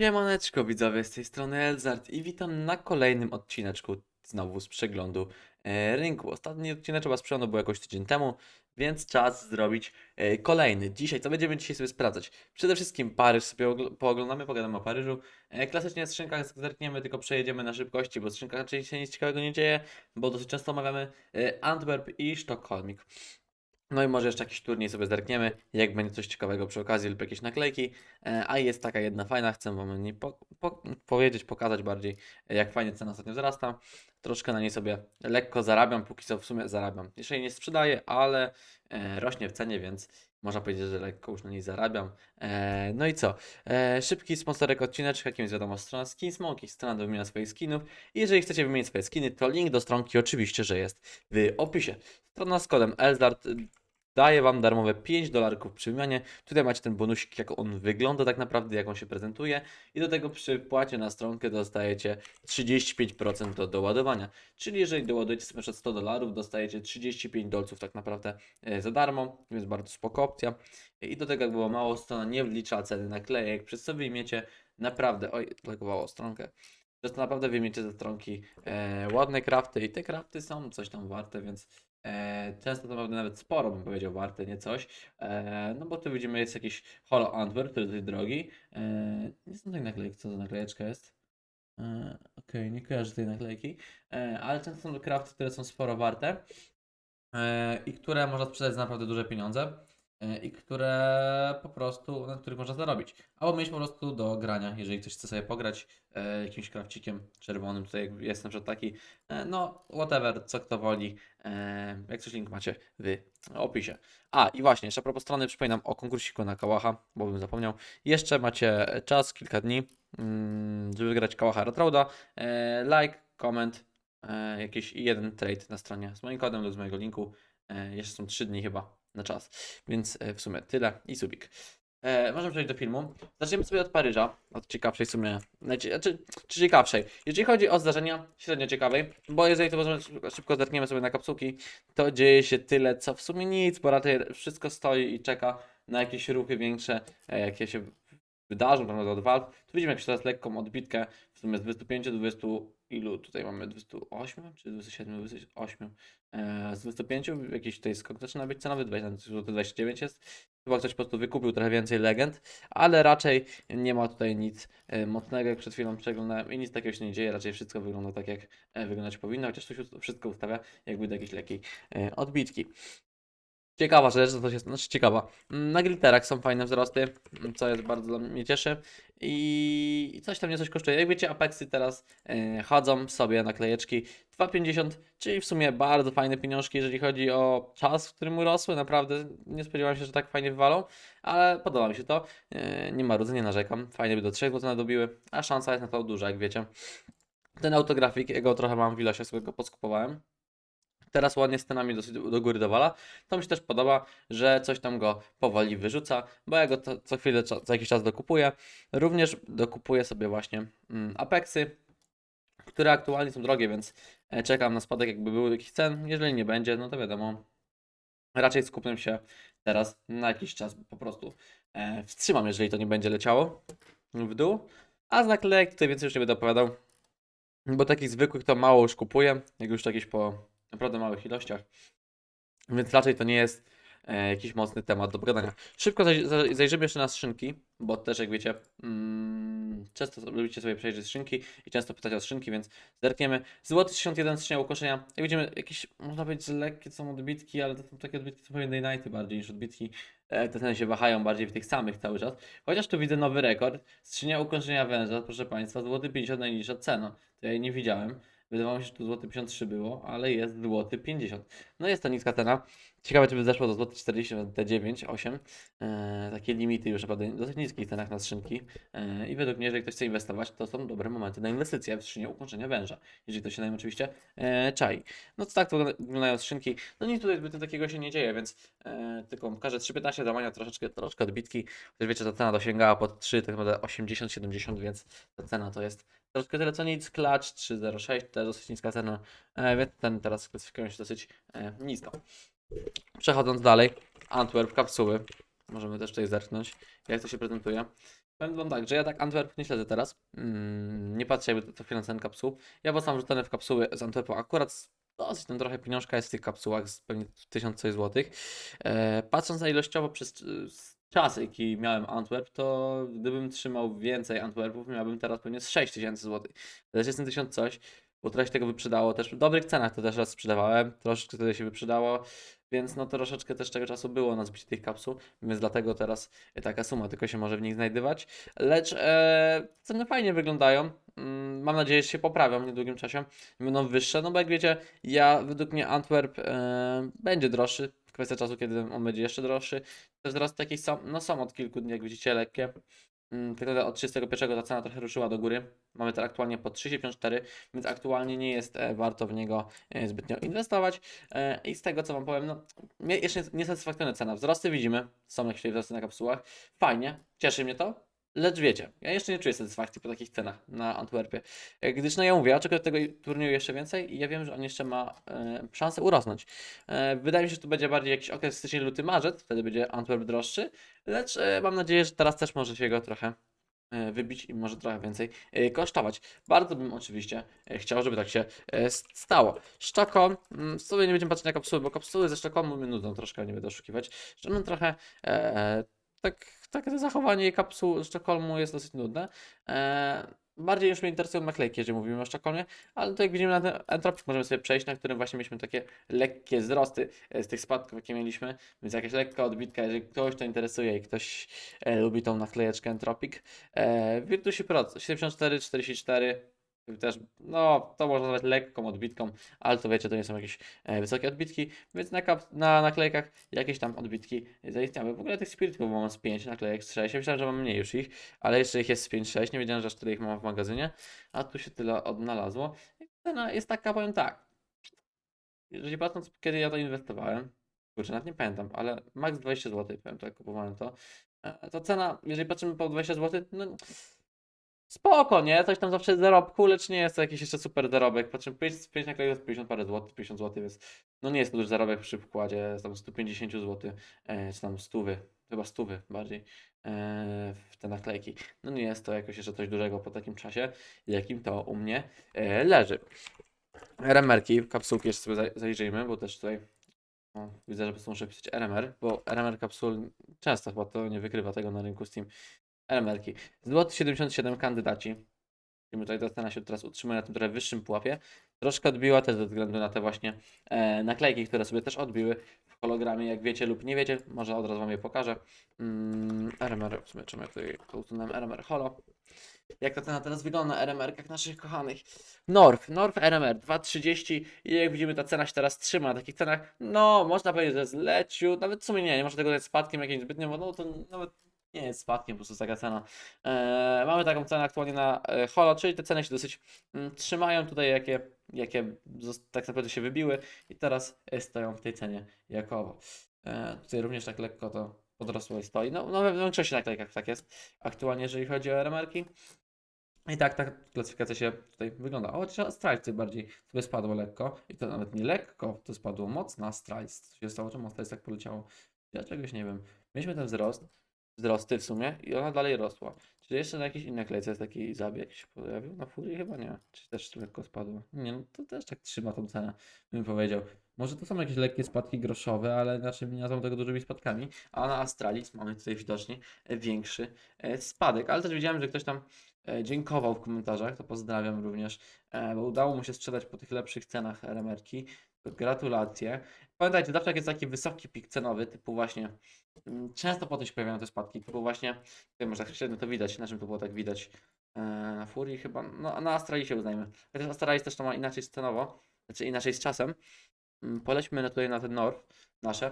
Siemaneczko widzowie, z tej strony Elzart i witam na kolejnym odcineczku znowu z przeglądu e, rynku. Ostatni odcineczek was przeglądu był jakoś tydzień temu, więc czas zrobić e, kolejny. Dzisiaj, co będziemy dzisiaj sobie sprawdzać? Przede wszystkim Paryż sobie ogl- pooglądamy, pogadamy o Paryżu. E, klasycznie w skrzynkach zerkniemy, tylko przejedziemy na szybkości, bo w skrzynkach raczej się nic ciekawego nie dzieje, bo dosyć często omawiamy e, Antwerp i Sztokholmik. No i może jeszcze jakiś turniej sobie zerkniemy, jak będzie coś ciekawego przy okazji lub jakieś naklejki. E, A jest taka jedna fajna, chcę Wam o po, po, powiedzieć, pokazać bardziej, e, jak fajnie cena ostatnio wzrasta. Troszkę na niej sobie lekko zarabiam, póki co w sumie zarabiam. Jeszcze jej nie sprzedaję, ale e, rośnie w cenie, więc można powiedzieć, że lekko już na niej zarabiam. No i co? Szybki sponsorek odcineczek, jakim jest wiadomo strona Skinsmoke, strona do wymiany swoich skinów. I jeżeli chcecie wymienić swoje skiny, to link do stronki oczywiście, że jest w opisie. Strona z kodem ELZART daje Wam darmowe 5 dolarków przy wymianie. Tutaj macie ten bonusik, jak on wygląda tak naprawdę, jak on się prezentuje. I do tego przy wpłacie na stronkę dostajecie 35% do doładowania. Czyli jeżeli doładujecie sobie przed 100 dolarów, dostajecie 35 dolców tak naprawdę e, za darmo, więc bardzo spoko opcja. I do tego jak było mało, strona nie wlicza ceny naklejek, przez co wyjmiecie naprawdę, oj, lagowało stronkę. To naprawdę wyjmiecie ze stronki e, ładne krafty i te krafty są coś tam warte, więc E, często to naprawdę nawet sporo bym powiedział warte, nie coś. E, no bo tu widzimy jest jakiś Holo Antwerp, który jest drogi. E, nie są tej naklejki, co za naklejeczka jest. E, Okej, nie kojarzę tej naklejki. Ale często są to crafty, które są sporo warte. I które można sprzedać za naprawdę duże pieniądze. E, I które po prostu, na których można zarobić. Albo mieć po prostu do grania, jeżeli ktoś chce sobie pograć e, jakimś krawcikiem czerwonym. Tutaj jest na przykład taki, e, no whatever, co kto woli. E, jak coś link macie w opisie. A i właśnie, jeszcze a propos strony, przypominam o konkursiku na Kałacha, bo bym zapomniał. Jeszcze macie czas, kilka dni, mm, żeby wygrać Kałacha Retroada. E, like, comment, e, jakiś jeden trade na stronie z moim kodem lub z mojego linku. E, jeszcze są 3 dni chyba na czas, więc e, w sumie tyle i subik. E, możemy przejść do filmu. Zaczniemy sobie od Paryża, od ciekawszej w sumie, znaczy, znaczy, czy ciekawszej. Jeżeli chodzi o zdarzenia, średnio ciekawej, bo jeżeli to możemy szybko, zerkniemy sobie na kapsułki, to dzieje się tyle, co w sumie nic, bo raczej wszystko stoi i czeka na jakieś ruchy większe, e, jakie się wydarzą, prawda, od Valve. Tu widzimy jakąś teraz lekką odbitkę, w sumie z 25 do 20, ilu tutaj mamy, 28 czy 27, 28, e, z 25 jakiś tutaj skok zaczyna być cenowy, 20, 29 jest. Chyba ktoś po prostu wykupił trochę więcej legend, ale raczej nie ma tutaj nic e, mocnego, jak przed chwilą przeglądałem i nic takiego się nie dzieje, raczej wszystko wygląda tak, jak e, wyglądać powinno, chociaż tu się wszystko ustawia jakby do jakiejś lekkiej e, odbitki. Ciekawa rzecz, to jest, znaczy ciekawa. Mm, Na glitterach są fajne wzrosty, mm, co jest bardzo mnie cieszy. I coś tam nie coś kosztuje. Jak wiecie, Apexy teraz e, chodzą sobie naklejeczki 2,50, czyli w sumie bardzo fajne pieniążki, jeżeli chodzi o czas, w którym urosły. Naprawdę nie spodziewałem się, że tak fajnie wywalą, ale podoba mi się to. E, nie marudzę, nie narzekam. Fajnie by do 3 zł nadobiły, a szansa jest na to duża, jak wiecie. Ten autografik, jego trochę mam w ilościach, sobie go podskupowałem. Teraz ładnie z cenami dosyć do góry dowala. To mi się też podoba, że coś tam go powoli wyrzuca, bo ja go to, co chwilę, co, jakiś czas dokupuję. Również dokupuję sobie właśnie mm, Apexy, które aktualnie są drogie, więc e, czekam na spadek jakby był jakiś cen. Jeżeli nie będzie, no to wiadomo, raczej skupię się teraz na jakiś czas po prostu. E, wstrzymam, jeżeli to nie będzie leciało w dół. A z naklejek tutaj więcej już nie będę opowiadał, bo takich zwykłych to mało już kupuję, jak już jakieś po naprawdę małych ilościach. Więc raczej to nie jest e, jakiś mocny temat do pogadania. Szybko zaj zaj- zajrzymy jeszcze na skrzynki, bo też jak wiecie, mm, często lubicie sobie przejrzeć skrzynki i często pytać o skrzynki, więc zerkniemy. Złoty 61 skrzynia ukoszenia. Jak widzimy, jakieś, można powiedzieć, lekkie są odbitki, ale to są takie odbitki typowe Day Nighty bardziej niż odbitki. E, te ceny się wahają bardziej w tych samych cały czas. Chociaż tu widzę nowy rekord. Skrzynia ukończenia węża, proszę Państwa, złoty 50 najniższa cena. To ja jej nie widziałem. Wydawało mi się, że tu złoty 53 było, ale jest złoty 50. No jest to niska cena. Ciekawe, czy by zeszło do złoty 40, te 9, 8. E, takie limity już naprawdę w dosyć niskich cenach na skrzynki. E, I według mnie, jeżeli ktoś chce inwestować, to są dobre momenty na inwestycje w skrzynię ukończenia węża. Jeżeli to się na nim oczywiście e, czai. No to tak to wygląda- wyglądają skrzynki. No nic tutaj zbyt takiego się nie dzieje, więc tylko każde 3,15 załamania troszeczkę, troszeczkę odbitki. Też wiecie, ta cena dosięgała pod 3, tak naprawdę 80-70, więc ta cena to jest troszkę co nic. Klacz 3,06 to jest dosyć niska cena, e, więc ten teraz klasyfikują się dosyć e, nisko. Przechodząc dalej, Antwerp, kapsuły. Możemy też tutaj zerknąć, jak to się prezentuje. Powiem wam tak, że ja tak Antwerp nie śledzę teraz. Mm, nie patrzę jakby to chwilę cen kapsuł. Ja bo sam rzucony w kapsuły z Antwerpu akurat dosyć tam trochę pieniążka jest w tych kapsułach, z pewnie 1000 coś złotych. E, patrząc na ilościowo przez czas, jaki miałem Antwerp, to gdybym trzymał więcej Antwerpów, miałbym teraz pewnie z 6000 złotych. Też jest ten 1000 coś, bo trochę się tego wyprzedało też w dobrych cenach, to też raz sprzedawałem, troszeczkę wtedy się wyprzedało, więc no troszeczkę też tego czasu było na zbicie tych kapsuł, więc dlatego teraz taka suma tylko się może w nich znajdywać. Lecz e, ceny fajnie wyglądają. Mm, Mam nadzieję, że się poprawią w niedługim czasie. Będą wyższe, no bo jak wiecie, ja według mnie Antwerp e, będzie droższy. Kwestia czasu, kiedy on będzie jeszcze droższy. Te wzrosty jakieś są, no są od kilku dni, jak widzicie, lekkie. Mm, Tylko od 31 ta cena trochę ruszyła do góry. Mamy teraz aktualnie po 3,54, więc aktualnie nie jest e, warto w niego e, zbytnio inwestować. E, I z tego co Wam powiem, no jeszcze nie- niesatysfakcjonujące cena. Wzrosty widzimy, są jakieś wzrosty na kapsułach. Fajnie, cieszy mnie to. Lecz wiecie, ja jeszcze nie czuję satysfakcji po takich cenach na Antwerpie. E, Gdyż, no ja mówię, ja oczekuję tego turnieju jeszcze więcej i ja wiem, że on jeszcze ma e, szansę urosnąć. E, wydaje mi się, że to będzie bardziej jakiś okres styczeń, luty, marzec, wtedy będzie Antwerp droższy, lecz e, mam nadzieję, że teraz też może się go trochę wybić i może trochę więcej kosztować. Bardzo bym oczywiście chciał, żeby tak się stało. Sztokholm, mm, w sumie nie będziemy patrzeć na kapsuły, bo kapsuły ze Sztokholmu mnie nudzą troszkę, nie będę oszukiwać. Że one trochę tak, takie zachowanie kapsuł Sztokholmu jest dosyć nudne. E, bardziej już mnie interesują naklejki, jeżeli mówimy o Sztokholmie, ale to jak widzimy na ten Entropik możemy sobie przejść, na którym właśnie mieliśmy takie lekkie wzrosty e, z tych spadków, jakie mieliśmy, więc jakaś lekka odbitka, jeżeli ktoś to interesuje i ktoś e, lubi tą naklejeczkę Entropik. E, Virtusi Pro 74, 44, też, no, to można nazwać lekką odbitką, ale to wiecie, to nie są jakieś e, wysokie odbitki, więc na, kap, na naklejkach jakieś tam odbitki zaistniały. W ogóle tych spirytów mam z 5 naklejek, z 6. Ja myślałem, że mam mniej już ich, ale jeszcze ich jest z 5-6. Nie wiedziałem, że aż tyle ich mam w magazynie, a tu się tyle odnalazło. I cena jest taka, powiem tak. Jeżeli patrząc, kiedy ja to inwestowałem, kurczę, nawet nie pamiętam, ale max 20 zł, powiem tak, kupowałem to. e, To cena, jeżeli patrzymy po 20 zł, no spoko, nie? Coś tam zawsze zarobku, lecz nie jest to jakiś jeszcze super zarobek. Patrzymy, 5, 5 naklejek to jest 50 parę złotych, 50 zł, więc no nie jest to duży zarobek przy wkładzie tam 150 zł, e, czy tam stówy, chyba stówy bardziej e, w te naklejki. No nie jest to jakoś jeszcze coś dużego po takim czasie, jakim to u mnie e, leży. RMR-ki, kapsułki jeszcze sobie zaj- zajrzyjmy, bo też tutaj o, widzę, że po prostu muszę pisać RMR, bo RMR kapsul często chyba to nie wykrywa tego na rynku Steam. RMR-ki. Złoty 77 kandydaci. Widzimy tutaj ta cena się teraz utrzymuje na tym trochę wyższym pułapie. Troszkę odbiła też ze względu na te właśnie e, naklejki, które sobie też odbiły w hologramie, jak wiecie lub nie wiecie. Może od razu Wam je pokażę. Mm, RMR, w sumie czemu ja tutaj usunąłem RMR Holo. Jak ta cena teraz wygląda na RMR-kach naszych kochanych. North, North RMR 2,30 i jak widzimy ta cena się teraz trzyma na takich cenach, no można powiedzieć, że zleciu, nawet w sumie nie, nie można tego dać spadkiem jakimś zbytnio, no to nawet nie jest spadkiem, po prostu taka cena. Eee, mamy taką cenę aktualnie na e, Holo, czyli te ceny się dosyć mm, trzymają tutaj, jakie, jakie tak naprawdę się wybiły i teraz e, stoją w tej cenie jakowo. Eee, tutaj również tak lekko to podrosło i stoi. No, no we większości naklejkach tak jest aktualnie, jeżeli chodzi o RMR-ki. I tak ta klasyfikacja się tutaj wygląda. O, chociaż Astralis tutaj bardziej sobie spadło lekko. I to nawet nie lekko, to spadło mocno Astralis. Co się stało, czemu Astralis tak poleciało? Ja czegoś nie wiem. Mieliśmy ten wzrost, wzrosty w sumie i ona dalej rosła. Czy jeszcze na jakiejś innej klejce jest taki zabieg się pojawił? Na Furii chyba nie. Czy też lekko spadło? Nie, no to też tak trzyma tą cenę, bym powiedział. Może to są jakieś lekkie spadki groszowe, ale inaczej nie nazwą tego dużymi spadkami. A na Astralis mamy tutaj widocznie większy e, spadek. Ale też widziałem, że ktoś tam e, dziękował w komentarzach, to pozdrawiam również, e, bo udało mu się sprzedać po tych lepszych cenach RMR-ki. Gratulacje. Pamiętajcie, zawsze jak jest taki wysoki pik cenowy, typu właśnie, mm, często potem się pojawiają te spadki, typu właśnie, tutaj może tak średnio to widać, na czym to było tak widać, e, na Furii chyba, no na Astralisie uznajmy. Chociaż Astralis też to ma inaczej cenowo, znaczy inaczej z czasem. Mm, Polećmy tutaj na ten North nasze.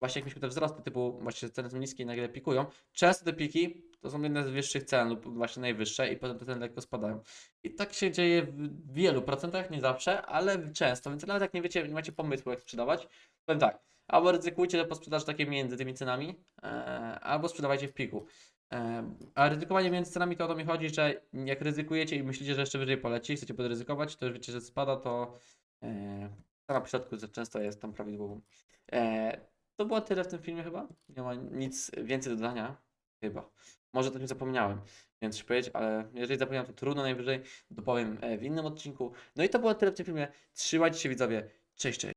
Właśnie jak mieliśmy te wzrosty typu właśnie ceny są niskie i nagle pikują. Często te piki to są jedne z wyższych cen lub właśnie najwyższe i potem te ceny lekko spadają. I tak się dzieje w wielu procentach, nie zawsze, ale często, więc nawet jak nie wiecie, nie macie pomysłu jak sprzedawać, powiem tak, albo ryzykujcie te posprzedaż takie między tymi cenami, e, albo sprzedawajcie w piku. E, a ryzykowanie między cenami to o to mi chodzi, że jak ryzykujecie i myślicie, że jeszcze wyżej poleci, chcecie podryzykować, to już wiecie, że spada, to e, cena pośrodku często jest tam prawidłową. E, to było tyle w tym filmie chyba. Nie ma nic więcej do dodania. Chyba. Może o tym zapomniałem, więc się powiedzieć, ale jeżeli zapomniałem, to trudno najwyżej, dopowiem e, w innym odcinku. No i to było tyle w tym filmie. Trzymajcie się widzowie, cześć, cześć.